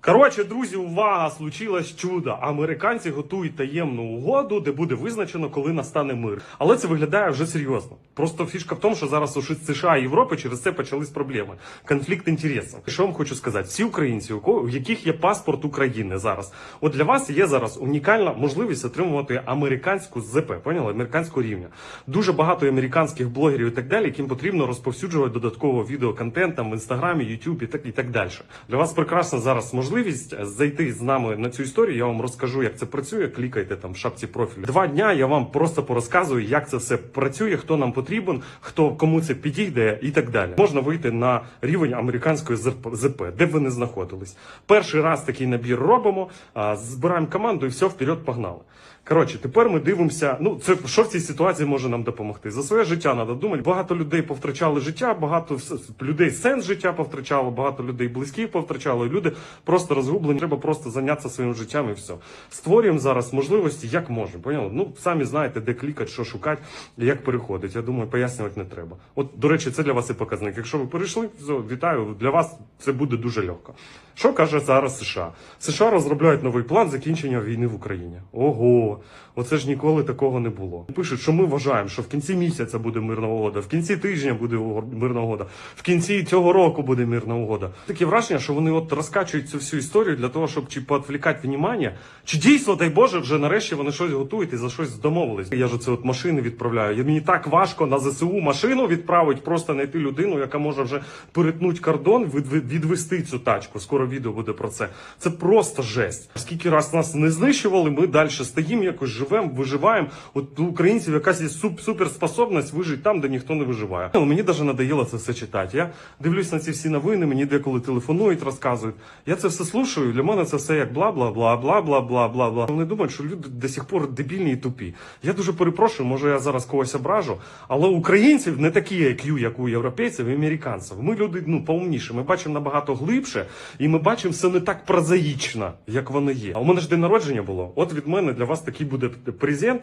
Коротше, друзі, увага! Случилось чудо. Американці готують таємну угоду, де буде визначено, коли настане мир. Але це виглядає вже серйозно. Просто фішка в тому, що зараз у США і Європи через це почались проблеми. Конфлікт інтересів. Що вам хочу сказати? Всі українці, у яких є паспорт України зараз, от для вас є зараз унікальна можливість отримувати американську ЗП, поняли? Американського рівня. Дуже багато американських блогерів і так далі, яким потрібно розповсюджувати додатково відеоконтент там в інстаграмі, Ютубі так і так далі. Для вас прекрасна зараз можливість зайти з нами на цю історію. Я вам розкажу, як це працює. Клікайте там в шапці профілю. Два дня я вам просто порозказую, як це все працює, хто нам потрібен, хто кому це підійде і так далі. Можна вийти на рівень американської ЗП, де б ви не знаходились. Перший раз такий набір робимо, збираємо команду і все вперед погнали. Коротше, тепер ми дивимося. Ну, це що в цій ситуації може нам допомогти? За своє життя треба думати. Багато людей повтрачали життя, багато людей сенс життя повтрачало, багато людей близьких повтрачало. Люди просто розгублені. Треба просто зайнятися своїм життям і все. Створюємо зараз можливості, як можемо. Поняли? Ну самі знаєте, де клікати, що шукати, як переходить. Я думаю, пояснювати не треба. От, до речі, це для вас і показник. Якщо ви перейшли, все, вітаю. Для вас це буде дуже легко. Що каже зараз США? США розробляють новий план закінчення війни в Україні. Ого, оце ж ніколи такого не було. Пишуть, що ми вважаємо, що в кінці місяця буде мирна угода, в кінці тижня буде мирна угода, в кінці цього року буде мирна угода. Таке враження, що вони от розкачують цю всю історію для того, щоб чи поотвлікати внимання, чи дійсно, дай Боже, вже нарешті вони щось готують і за щось домовились. Я ж оце от машини відправляю. Мені так важко на ЗСУ машину відправити, просто знайти людину, яка може вже перетнути кордон, від- відвести цю тачку. Скоро відео буде про це. Це просто жесть. Скільки раз нас не знищували, ми далі стоїмо, якось живемо, виживаємо. От у українців якась є суп суперспособність вижити там, де ніхто не виживає. Але мені навіть надоїло це все читати. Я дивлюсь на ці всі новини. Мені деколи телефонують, розказують. Я це все слушаю. Для мене це все як бла, бла, бла, бла, бла, бла, бла, бла. Вони думають, що люди до сих пор дебільні і тупі. Я дуже перепрошую, може я зараз когось ображу, але українців не такі IQ, як у європейців і американців. Ми люди ну поумніші. Ми бачимо набагато глибше, і ми бачимо все не так прозаїчно, як воно є. А у мене ж день народження було. От від мене для вас такий буде презент.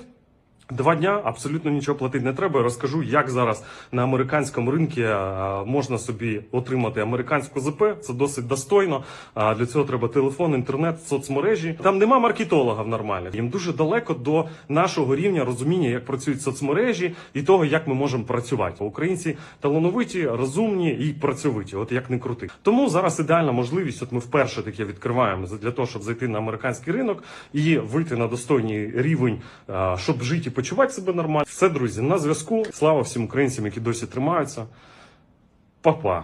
Два дня абсолютно нічого платити не треба. Розкажу, як зараз на американському ринку е, можна собі отримати американську ЗП. Це досить достойно. Для цього треба телефон, інтернет, соцмережі. Там нема маркетологів нормальних. Їм дуже далеко до нашого рівня розуміння, як працюють соцмережі і того, як ми можемо працювати. Українці талановиті, розумні і працьовиті. От як не крути. Тому зараз ідеальна можливість. От ми вперше таке відкриваємо для того, щоб зайти на американський ринок і вийти на достойний рівень, щоб жити почувати себе нормально. Все, друзі, на зв'язку. Слава всім українцям, які досі тримаються. Па-па.